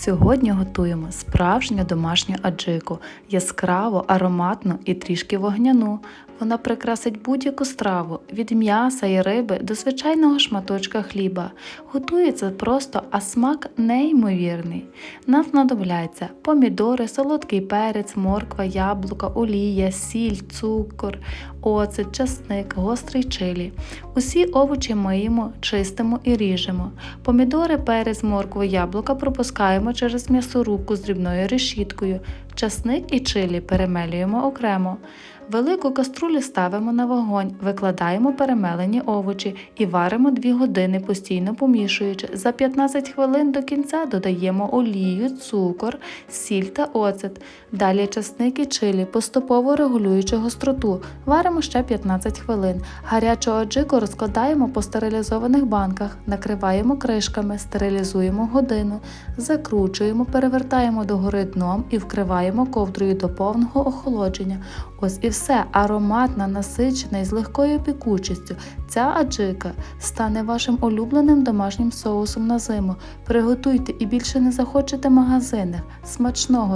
Сьогодні готуємо справжню домашню аджику, яскраву, ароматну і трішки вогняну. Вона прикрасить будь-яку страву від м'яса і риби до звичайного шматочка хліба. Готується просто, а смак неймовірний. Нам знадобляться помідори, солодкий перець, морква, яблука, олія, сіль, цукор, оцет, часник, гострий чилі. Усі овочі миємо, чистимо і ріжемо. Помідори, перець, моркву, яблука пропускаємо через м'ясорубку з дрібною решіткою. Часник і чилі перемелюємо окремо. Велику каструлю ставимо на вогонь, викладаємо перемелені овочі і варимо 2 години, постійно помішуючи. За 15 хвилин до кінця додаємо олію, цукор, сіль та оцет. Далі часник і чилі, поступово регулюючи гостроту. Варимо ще 15 хвилин. Гарячу аджику розкладаємо по стерилізованих банках, накриваємо кришками, стерилізуємо годину, закручуємо, перевертаємо догори дном і вкриваємо ковдрою до повного охолодження. Ось і все ароматна, насичена і з легкою пікучістю. Ця аджика стане вашим улюбленим домашнім соусом на зиму. Приготуйте і більше не захочете магазинах. Смачного!